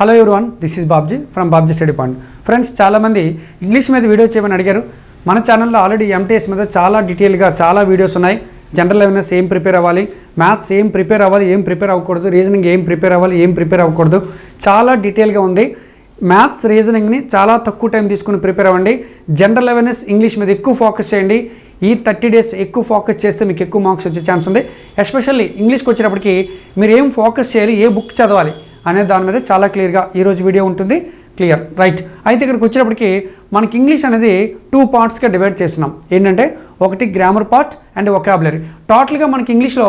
Hello everyone this is Babji from Babji study point friends చాలామంది English మీద video చేయమని అడిగారు. మన ఛానల్లో ఆల్రెడీ ఎంటీఎస్ మీద చాలా డీటెయిల్గా చాలా వీడియోస్ ఉన్నాయి. జనరల్ అవేర్నెస్ ఏం ప్రిపేర్ అవ్వాలి? మ్యాథ్స్ ఏం ప్రిపేర్ అవ్వాలి? ఏం ప్రిపేర్ అవ్వకూడదు? రీజనింగ్ ఏం ప్రిపేర్ అవ్వాలి? ఏం ప్రిపేర్ అవ్వకూడదు? చాలా డీటెయిల్గా ఉంది. మ్యాథ్స్ రీజనింగ్ని చాలా తక్కువ టైం తీసుకుని ప్రిపేర్ అవ్వండి. జనరల్ అవేర్నెస్ ఇంగ్లీష్ మీద ఎక్కువ ఫోకస్ చేయండి. ఈ థర్టీ డేస్ ఎక్కువ ఫోకస్ చేస్తే మీకు ఎక్కువ మార్క్స్ వచ్చే ఛాన్స్ ఉంది. ఎస్పెషల్లీ ఇంగ్లీష్కి వచ్చేటప్పటికి మీరు ఏం ఫోకస్ చేయాలి? ఏ బుక్ చదవాలి? అనే దాని మీద చాలా క్లియర్గా ఈరోజు వీడియో ఉంటుంది. క్లియర్. రైట్. అయితే ఇక్కడికి వచ్చేటప్పటికి మనకి ఇంగ్లీష్ అనేది టూ పార్ట్స్గా డివైడ్ చేస్తున్నాం. ఏంటంటే ఒకటి గ్రామర్ పార్ట్ అండ్ ఒకాబులరీ టోటల్గా మనకి ఇంగ్లీష్లో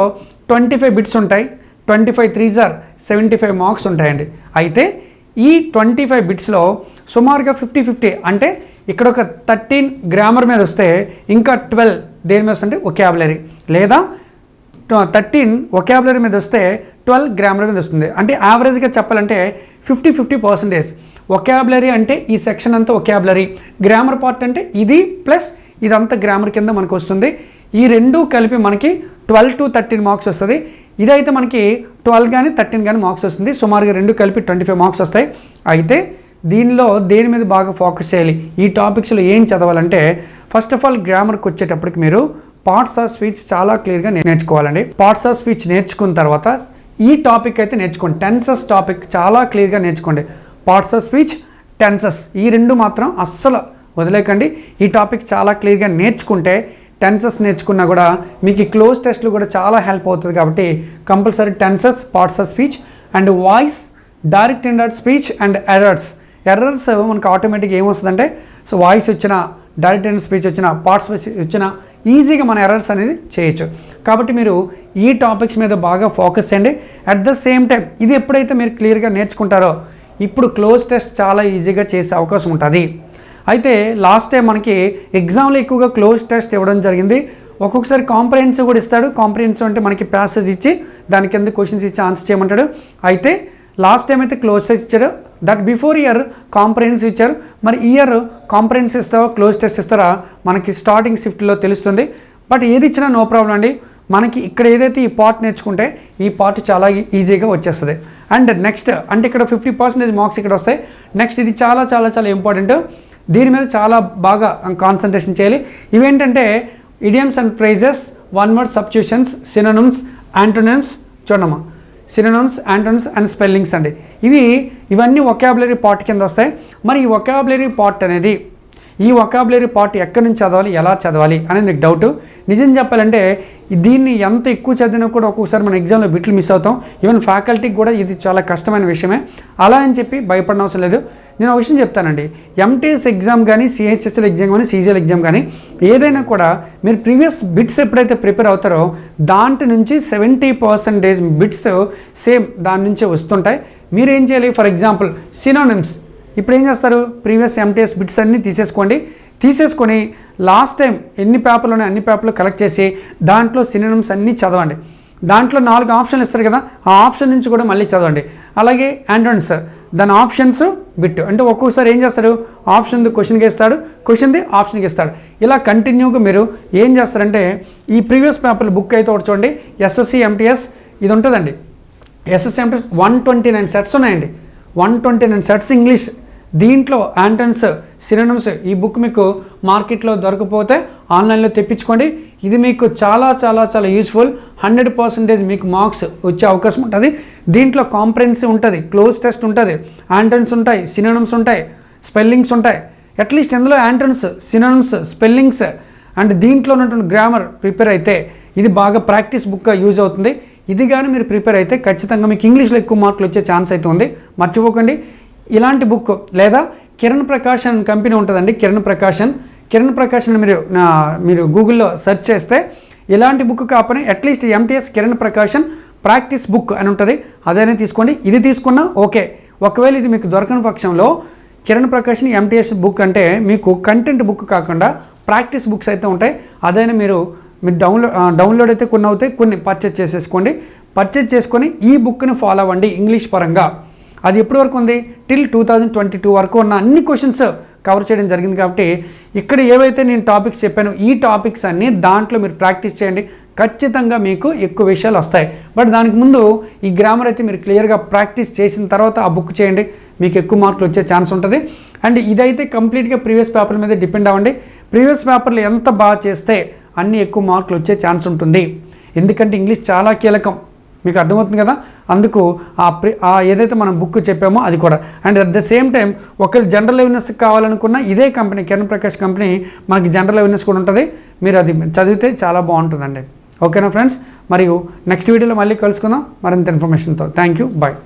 ట్వంటీ ఫైవ్ బిట్స్ ఉంటాయి. Twenty five three are seventy five marks ఉంటాయండి. అయితే ఈ ట్వంటీ ఫైవ్ బిట్స్లో సుమారుగా ఫిఫ్టీ ఫిఫ్టీ అంటే ఇక్కడ ఒక థర్టీన్ గ్రామర్ మీద వస్తే ఇంకా ట్వెల్వ్ దేని మీద వస్తుంటే ఒకాబులరీ లేదా థర్టీన్ ఒకాబులరీ మీద వస్తే ట్వెల్వ్ గ్రామర్ మీద వస్తుంది. అంటే యావరేజ్గా చెప్పాలంటే ఫిఫ్టీ ఫిఫ్టీ పర్సెంటేజ్ ఒకాబులరీ అంటే ఈ సెక్షన్ అంతా ఒకాబులరీ గ్రామర్ పార్ట్ అంటే ఇది ప్లస్ ఇదంతా గ్రామర్ కింద మనకు వస్తుంది. ఈ రెండు కలిపి మనకి ట్వెల్వ్ టు థర్టీన్ మార్క్స్ వస్తుంది. ఇదైతే మనకి ట్వెల్వ్ కానీ థర్టీన్ కానీ మార్క్స్ వస్తుంది. సుమారుగా రెండు కలిపి ట్వంటీ ఫైవ్ మార్క్స్ వస్తాయి. అయితే దీనిలో దేని మీద బాగా ఫోకస్ చేయాలి? ఈ టాపిక్స్లో ఏం చదవాలంటే ఫస్ట్ ఆఫ్ ఆల్ గ్రామర్కి వచ్చేటప్పటికి మీరు పార్ట్స్ ఆఫ్ స్పీచ్ చాలా క్లియర్గా నేర్చుకోవాలండి. పార్ట్స్ ఆఫ్ స్పీచ్ నేర్చుకున్న తర్వాత ఈ టాపిక్ అయితే నేర్చుకోండి. టెన్సెస్ టాపిక్ చాలా క్లియర్గా నేర్చుకోండి. పార్ట్స్ ఆఫ్ స్పీచ్ టెన్సెస్ ఈ రెండు మాత్రం అస్సలు వదిలేకండి. ఈ టాపిక్ చాలా క్లియర్గా నేర్చుకుంటే టెన్సెస్ నేర్చుకున్నా కూడా మీకు ఈ క్లోజ్ టెస్ట్లు కూడా చాలా హెల్ప్ అవుతుంది కాబట్టి compulsory tenses parts of speech and voice direct indirect speech and errors errors uh, మనకు ఆటోమేటిక్గా ఏమొస్తుందంటే సో వాయిస్ వచ్చిన డైరెక్ట్ అండ్ స్పీచ్ వచ్చిన పార్ట్స్ వచ్చిన ఈజీగా మన ఎర్రర్స్ అనేది చేయొచ్చు. కాబట్టి మీరు ఈ టాపిక్స్ మీద బాగా ఫోకస్ చేయండి. అట్ ద సేమ్ టైం ఇది ఎప్పుడైతే మీరు క్లియర్గా నేర్చుకుంటారో ఇప్పుడు క్లోజ్ టెస్ట్ చాలా ఈజీగా చేసే అవకాశం ఉంటుంది. అయితే లాస్ట్ టైం మనకి ఎగ్జామ్లో ఎక్కువగా క్లోజ్ టెస్ట్ ఇవ్వడం జరిగింది. ఒక్కొక్కసారి కాంప్రహెన్సివ్ కూడా ఇస్తాడు. కాంప్రహెన్సివ్ అంటే మనకి ప్యాసేజ్ ఇచ్చి దాని కింద క్వశ్చన్స్ ఇచ్చి ఆన్సర్ చేయమంటాడు. అయితే లాస్ట్ టైం అయితే క్లోజ్ టెస్ట్ ఇచ్చాడు. దట్ బిఫోర్ ఇయర్ కాంప్రహెన్సివ్ ఇచ్చారు. మరి ఇయర్ కాంప్రహెన్సివ్ ఇస్తారో క్లోజ్ టెస్ట్ ఇస్తారా? మనకి స్టార్టింగ్ షిఫ్ట్లో తెలుస్తుంది. బట్ ఏది ఇచ్చినా నో ప్రాబ్లం అండి. మనకి ఇక్కడ ఏదైతే ఈ పార్ట్ నేర్చుకుంటే ఈ పార్ట్ చాలా ఈజీగా వచ్చేస్తుంది. అండ్ నెక్స్ట్ అంటే ఇక్కడ ఫిఫ్టీ పర్సెంటేజ్ మార్క్స్ ఇక్కడ వస్తాయి. నెక్స్ట్ ఇది చాలా చాలా చాలా ఇంపార్టెంట్. దీని మీద చాలా బాగా కాన్సన్ట్రేషన్ చేయాలి. ఇవేంటంటే idioms and phrases one word substitutions synonyms antonyms చూడమ్మా సినోనమ్స్ యాంటోన్స్ అండ్ స్పెల్లింగ్స్ అండి. ఇవి ఇవన్నీ ఒకాబులరీ పార్ట్ కింద వస్తాయి. మరి ఈ ఒకాబులరీ పార్ట్ అనేది ఈ వొకాబులరీ పార్ట్ ఎక్కడి నుంచి చదవాలి ఎలా చదవాలి అనేది మీకు డౌట్ నిజం చెప్పాలంటే దీన్ని ఎంత ఎక్కువ చదివినా కూడా ఒక్కొక్కసారి మన ఎగ్జామ్లో బిట్లు మిస్ అవుతాం. ఈవెన్ ఫ్యాకల్టీకి కూడా ఇది చాలా కష్టమైన విషయమే. అలా అని చెప్పి భయపడిన అవసరం లేదు. నేను ఒక విషయం చెప్తానండి. ఎంటీఎస్ ఎగ్జామ్ కానీ సిహెచ్ఎస్ఎల్ ఎగ్జామ్ కానీ సీజీఎల్ ఎగ్జామ్ కానీ ఏదైనా కూడా మీరు ప్రీవియస్ బిట్స్ ఎప్పుడైతే ప్రిపేర్ అవుతారో దాంట్ నుంచి సెవెంటీ పర్సెంటేజ్ బిట్స్ సేమ్ దాని నుంచే వస్తుంటాయి. మీరు ఏం చేయాలి? ఫర్ ఎగ్జాంపుల్ సినోనిమ్స్ ఇప్పుడు ఏం చేస్తారు? ప్రీవియస్ ఎంటీఎస్ బిట్స్ అన్నీ తీసేసుకోండి. తీసేసుకొని లాస్ట్ టైం ఎన్ని పేపర్లు ఉన్నాయి అన్ని పేపర్లు కలెక్ట్ చేసి దాంట్లో సినిమమ్స్ అన్నీ చదవండి. దాంట్లో నాలుగు ఆప్షన్లు ఇస్తారు కదా ఆ ఆప్షన్ నుంచి కూడా మళ్ళీ చదవండి. అలాగే ఆండ్రాయిడ్స్ దాని ఆప్షన్స్ బిట్. అంటే ఒక్కొక్కసారి ఏం చేస్తాడు ఆప్షన్ క్వశ్చన్కి ఇస్తాడు క్వశ్చన్ది ఆప్షన్కి ఇస్తాడు ఇలా కంటిన్యూగా మీరు ఏం చేస్తారంటే ఈ ప్రీవియస్ పేపర్లు బుక్ అయితే ఒకటి చూడండి. ఎస్ఎస్సి ఎంటీఎస్ ఇది ఉంటుందండి. SSC MTS one twenty nine sets ఉన్నాయండి. One twenty nine sets English. దీంట్లో యాంటన్స్ సినోనమ్స్ ఈ బుక్ మీకు మార్కెట్లో దొరకపోతే ఆన్లైన్లో తెప్పించుకోండి. ఇది మీకు చాలా చాలా చాలా యూస్ఫుల్ హండ్రెడ్ పర్సెంటేజ్ మీకు మార్క్స్ వచ్చే అవకాశం ఉంటుంది. దీంట్లో కాంప్రెన్స్ ఉంటుంది క్లోజ్ టెస్ట్ ఉంటుంది యాంటన్స్ ఉంటాయి సినోనమ్స్ ఉంటాయి స్పెల్లింగ్స్ ఉంటాయి. అట్లీస్ట్ ఇందులో యాంటన్స్ సినోనమ్స్ స్పెల్లింగ్స్ అండ్ దీంట్లో ఉన్నటువంటి గ్రామర్ ప్రిపేర్ అయితే ఇది బాగా ప్రాక్టీస్ బుక్గా యూజ్ అవుతుంది. ఇది కానీ మీరు ప్రిపేర్ అయితే ఖచ్చితంగా మీకు ఇంగ్లీష్లో ఎక్కువ మార్కులు వచ్చే ఛాన్స్ అయితే ఉంది. మర్చిపోకండి. ఇలాంటి బుక్ లేదా కిరణ్ ప్రకాశన్ కంపెనీ ఉంటుందండి కిరణ్ ప్రకాశన్. కిరణ్ ప్రకాశన్ మీరు నా మీరు గూగుల్లో సెర్చ్ చేస్తే ఇలాంటి బుక్ కాకపోయినా at least MTS Kiran Prakashan practice book అని ఉంటుంది. అదైనా తీసుకోండి. ఇది తీసుకున్నా ఓకే. ఒకవేళ ఇది మీకు దొరకని పక్షంలో కిరణ్ ప్రకాశన్ ఎంటీఎస్ బుక్ అంటే మీకు కంటెంట్ బుక్ కాకుండా ప్రాక్టీస్ బుక్స్ అయితే ఉంటాయి. అదైనా మీరు మీరు డౌన్లోడ్ డౌన్లోడ్ అయితే కొన్ని అవుతాయి కొన్ని పర్చేజ్ చేసేసుకోండి. పర్చేజ్ చేసుకొని ఈ బుక్ని ఫాలో అవ్వండి ఇంగ్లీష్ పరంగా. అది ఎప్పటి వరకు ఉంది? Till two thousand twenty two వరకు ఉన్న అన్ని క్వశ్చన్స్ కవర్ చేయడం జరిగింది కాబట్టి ఇక్కడ ఏవైతే నేను టాపిక్స్ చెప్పానో ఈ టాపిక్స్ అన్నీ దాంట్లో మీరు ప్రాక్టీస్ చేయండి. ఖచ్చితంగా మీకు ఎక్కువ విషయాలు వస్తాయి. బట్ దానికి ముందు ఈ గ్రామర్ అయితే మీరు క్లియర్గా ప్రాక్టీస్ చేసిన తర్వాత ఆ బుక్ చేయండి. మీకు ఎక్కువ మార్కులు వచ్చే ఛాన్స్ ఉంటుంది. అండ్ ఇదైతే కంప్లీట్గా ప్రీవియస్ పేపర్ మీద డిపెండ్ అవ్వండి. ప్రీవియస్ పేపర్లు ఎంత బాగా చేస్తే అన్ని ఎక్కువ మార్కులు వచ్చే ఛాన్స్ ఉంటుంది. ఎందుకంటే ఇంగ్లీష్ చాలా కీలకం. మీకు అర్థమవుతుంది కదా? అందుకు ఆ ప్రి ఆ ఏదైతే మనం బుక్ చెప్పామో అది కూడా. And at the same time ఒకవేళ జనరల్ అవేర్నెస్ కావాలనుకున్న ఇదే కంపెనీ కిరణ్ ప్రకాష్ కంపెనీ మనకి జనరల్ అవేర్నెస్ కూడా ఉంటుంది. మీరు అది చదివితే చాలా బాగుంటుందండి. ఓకేనా ఫ్రెండ్స్ మరియు నెక్స్ట్ వీడియోలో మళ్ళీ కలుసుకుందాం. మరింత ఇన్ఫర్మేషన్తో థ్యాంక్ యూ బాయ్